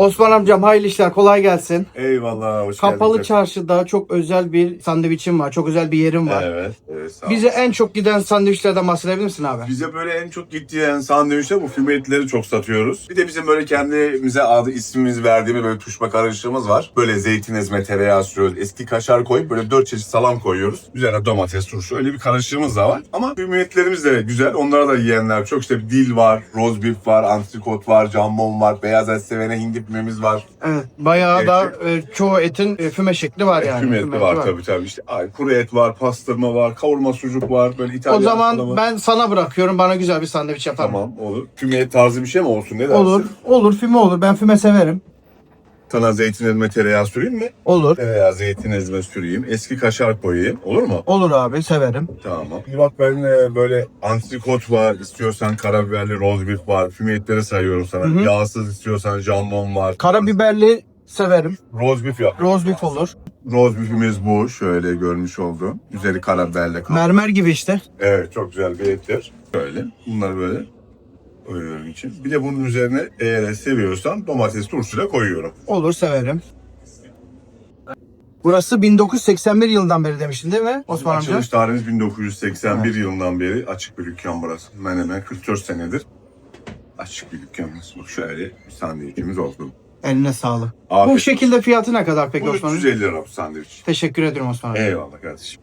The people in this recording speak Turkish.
Osman amcam hayırlı işler kolay gelsin. Eyvallah hoş Kapalı geldin. çarşıda çok özel bir sandviçim var. Çok özel bir yerim var. Evet. evet sağ. Bize en çok giden sandviçlerden bahsedebilir misin abi? Bize böyle en çok gittiği sandviçte bu füme etleri çok satıyoruz. Bir de bizim böyle kendimize adı ismimizi verdiğimiz böyle tuşma karışımımız var. Böyle zeytin ezme, tereyağı sürüyoruz. Eski kaşar koyup böyle dört çeşit salam koyuyoruz. Üzerine domates, turşu öyle bir karışımımız da var. Ama füme etlerimiz de güzel. Onlara da yiyenler çok. İşte dil var, roast beef var, antrikot var, jambon var, beyaz et sevene hindi fümemiz var. Evet. Bayağı da e, çoğu etin e, füme şekli var yani. Füme Füme var, eti tabii tabii. İşte ay, kuru et var, pastırma var, kavurma sucuk var. Böyle İtalyan O zaman ben sana bırakıyorum. Bana güzel bir sandviç yapar mısın? Tamam olur. Füme et tarzı bir şey mi olsun ne dersin? Olur. Olur füme olur. Ben füme severim. Sana zeytin ezme tereyağı süreyim mi? Olur. Tereyağı zeytin ezme süreyim. Eski kaşar koyayım. Olur mu? Olur abi severim. Tamam. Bak ben e, böyle antrikot var. istiyorsan karabiberli roast beef var. Füme etleri sayıyorum sana. Hı hı. Yağsız istiyorsan jambon var. Karabiberli severim. Roast beef yap. Roast beef olur. Roast beef'imiz bu. Şöyle görmüş oldum. Üzeri karabiberle kaplı. Mermer gibi işte. Evet çok güzel bir ettir. Böyle. Bunları böyle koyuyorum için. Bir de bunun üzerine eğer seviyorsan domates turşuyla koyuyorum. Olur severim. Burası 1981 yılından beri demiştin değil mi Osman amca? Açılış tarihimiz 1981 yılından beri açık bir dükkan burası. Hemen hemen 44 senedir açık bir dükkanımız. Bak şöyle bir sandviçimiz oldu. Eline sağlık. Afiyet Bu olsun. şekilde fiyatı ne kadar peki Bu Osman amca? 350 lira bu sandviç. Teşekkür ederim Osman amca. Eyvallah kardeşim.